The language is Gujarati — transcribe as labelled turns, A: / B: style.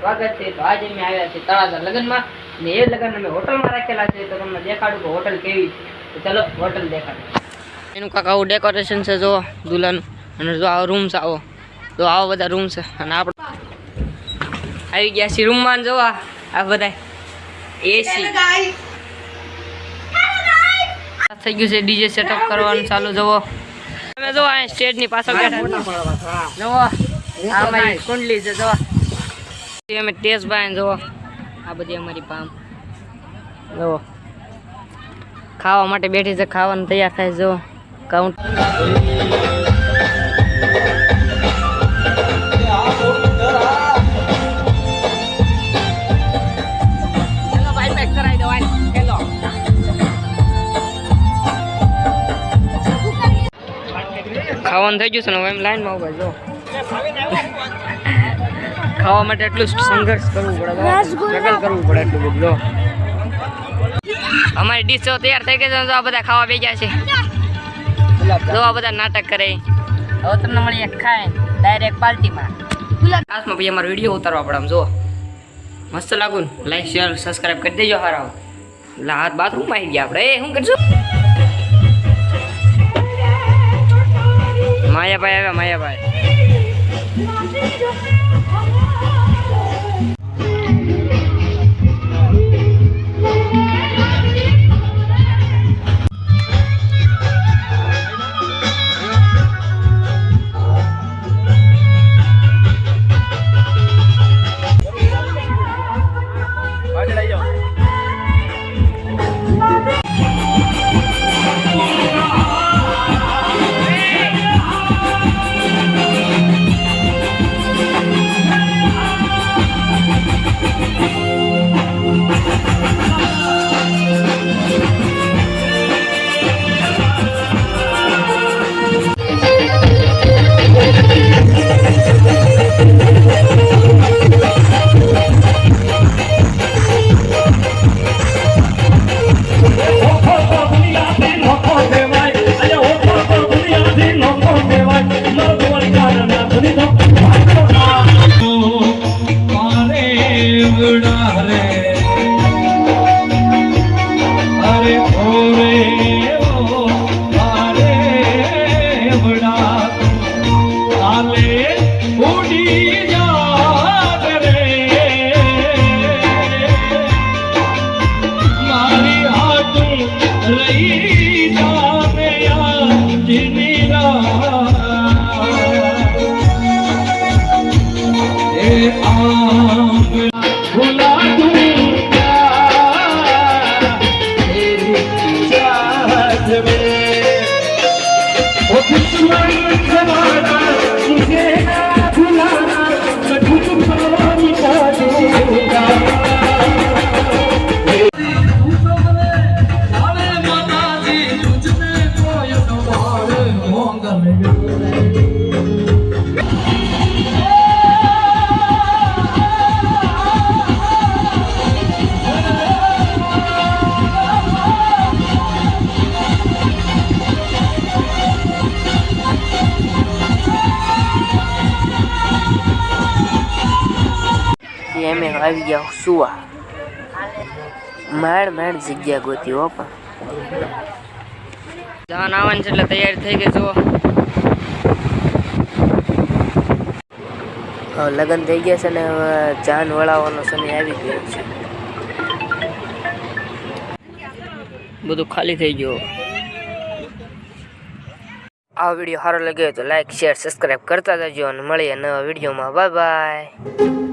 A: સ્વાગત છે. તો આજે અમે આવ્યા છે તળાજા લગ્નમાં. ને એ લગ્ન અમે હોટલમાં રાખેલા છે. તો તમને દેખાડું કે હોટલ કેવી છે. તો ચલો હોટલ દેખાડું એનું કાકા આવું ડેકોરેશન છે જો દુલ્હન અને જો આવો રૂમ છે આવો. તો આવો બધા રૂમ છે. અને આપણે આવી ગયા છીએ રૂમમાં. જો આ આ બધા એસી થઈ ગયું છે ડીજે સેટઅપ કરવાનું ચાલુ. જવો તમે જો આ સ્ટેજની પાછળ બેઠા આ અમારી કુંડલી છે એ અમે ટેસ્ટ બાય જુઓ આ બધી અમારી પામ. જો ખાવા માટે બેઠી છે ખાવાનું તૈયાર થાય જો કાઉન્ટ ખાવાનું થઈ ગયું છે ને હવે એમ લાઈનમાં ઊભા જો ખાવા માટે એટલું સંઘર્ષ કરવું પડે સ્ટ્રગલ કરવું પડે એટલું બધું જો. અમારી ડીશ તો તૈયાર થઈ ગઈ છે આ બધા ખાવા બેગ્યા છે. જો આ બધા નાટક કરે. હવે તમને મળીએ ખાય ડાયરેક્ટ પાર્ટીમાં. ખાસમાં ભાઈ અમારો વીડિયો ઉતારવા પડે આમ જો. મસ્ત લાગુ ને. લાઈક શેર સબસ્ક્રાઈબ કરી દેજો હારા એટલે હાથ બાથરૂમમાં આવી ગયા આપણે. એ શું કરશું? માયાભાઈ આવ્યા માયાભાઈ. એમ આવી ગયા સુવા. માંડ માંડ જગ્યા ગોતી હો પણ. જાન આવવાની છે એટલે તૈયારી થઈ ગઈ જુઓ. લગ્ન થઈ ગયા છે ને હવે જાન વળાવવાનો સમય આવી ગયો છે. બધું ખાલી થઈ ગયું. આ વીડિયો સારો લાગ્યો તો લાઈક શેર સબસ્ક્રાઈબ કરતા જજો અને મળીએ નવા વિડીયોમાં. Bye bye